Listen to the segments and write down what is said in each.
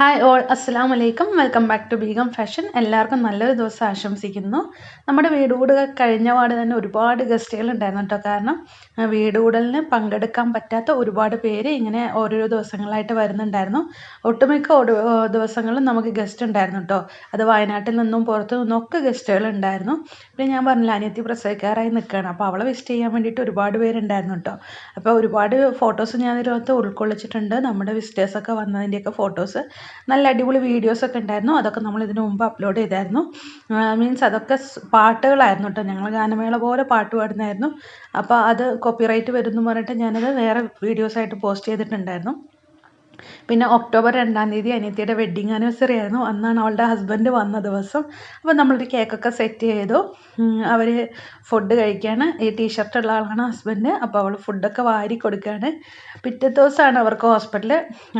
Hi all അസ്സാം വലൈക്കും welcome back to Begum fashion എല്ലാവർക്കും നല്ലൊരു ദിവസം ആശംസിക്കുന്നു. നമ്മുടെ വീടുകൂട് കഴിഞ്ഞ പാട് തന്നെ ഒരുപാട് ഗസ്റ്റുകൾ ഉണ്ടായിരുന്നു കേട്ടോ. കാരണം വീടുകൂടലിന് വീട് പങ്കെടുക്കാൻ പറ്റാത്ത ഒരുപാട് പേര് ഇങ്ങനെ ഓരോരോ ദിവസങ്ങളായിട്ട് വരുന്നുണ്ടായിരുന്നു. ഒട്ടുമിക്ക ഒടു- ദിവസങ്ങളും നമുക്ക് ഗസ്റ്റ് ഉണ്ടായിരുന്നു കേട്ടോ. അത് വയനാട്ടിൽ നിന്നും പുറത്തു നിന്നും ഒക്കെ ഗസ്റ്റുകൾ ഉണ്ടായിരുന്നു. പിന്നെ ഞാൻ പറഞ്ഞില്ല അനിയത്തി പ്രസവിക്കാറായി നിൽക്കുകയാണ്. അപ്പോൾ അവളെ വിസിറ്റ് ചെയ്യാൻ വേണ്ടിയിട്ട് ഒരുപാട് പേരുണ്ടായിരുന്നു കേട്ടോ. അപ്പോൾ ഒരുപാട് ഫോട്ടോസ് ഞാൻ ഇതിനകത്ത് ഉൾക്കൊള്ളിച്ചിട്ടുണ്ട്. നമ്മുടെ വിസിറ്റേഴ്സൊക്കെ വന്നതിന്റെയൊക്കെ ഫോട്ടോസ് നല്ല അടിപൊളി വീഡിയോസൊക്കെ ഉണ്ടായിരുന്നു. അതൊക്കെ നമ്മൾ ഇതിനു മുമ്പ് അപ്ലോഡ് ചെയ്തായിരുന്നു. മീൻസ് അതൊക്കെ പാട്ടുകളായിരുന്നു കേട്ടോ ഞങ്ങൾ ഗാനമേള പോലെ പാട്ട് പാടുന്നതായിരുന്നു. അപ്പോൾ അത് കോപ്പിറൈറ്റ് വരുമെന്ന് പറഞ്ഞിട്ട് ഞാനത് വേറെ വീഡിയോസായിട്ട് പോസ്റ്റ് ചെയ്തിട്ടുണ്ടായിരുന്നു. പിന്നെ ഒക്ടോബർ രണ്ടാം തീയതി അനിയത്തിയുടെ വെഡ്ഡിങ് ആനിവേഴ്സറി ആയിരുന്നു. അന്നാണ് അവളുടെ ഹസ്ബൻഡ് വന്ന ദിവസം. അപ്പോൾ നമ്മളൊരു കേക്കൊക്കെ സെറ്റ് ചെയ്തു. അവർ ഫുഡ് കഴിക്കുകയാണ് ഈ ടീഷർട്ട് ഉള്ള ആളാണ് ഹസ്ബൻഡ് അപ്പോൾ അവൾ ഫുഡൊക്കെ വാരി കൊടുക്കുകയാണ് പിറ്റേ ദിവസമാണ് അവർക്ക് ഹോസ്പിറ്റലിൽ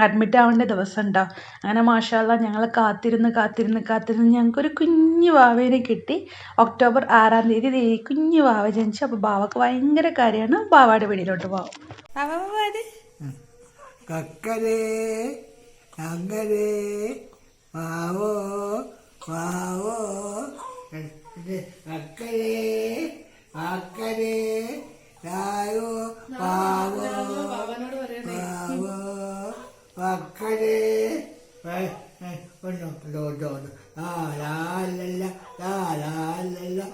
അഡ്മിറ്റ് ആവേണ്ട ദിവസം ഉണ്ടാവും അങ്ങനെ മാഷാല്ല ഞങ്ങൾ കാത്തിരുന്ന് കാത്തിരുന്ന് കാത്തിരുന്ന് ഞങ്ങൾക്കൊരു കുഞ്ഞു വാവേനെ കിട്ടി. ഒക്ടോബർ ആറാം തീയതി ഈ കുഞ്ഞു വാവ ജനിച്ചു. അപ്പോൾ ബാവക്ക് ഭയങ്കര കാര്യമാണ്. ബാവയുടെ വീടിലോട്ട് അത്. കക്കരേ അങ്ങരേ വാവോ വാവോ. അക്കരേ അക്കരേ രായോ വാവോ. വാവോ അക്കരേ ആ ലാലല്ല ലാലാലല്ല ലാലാലല്ല ലാലാ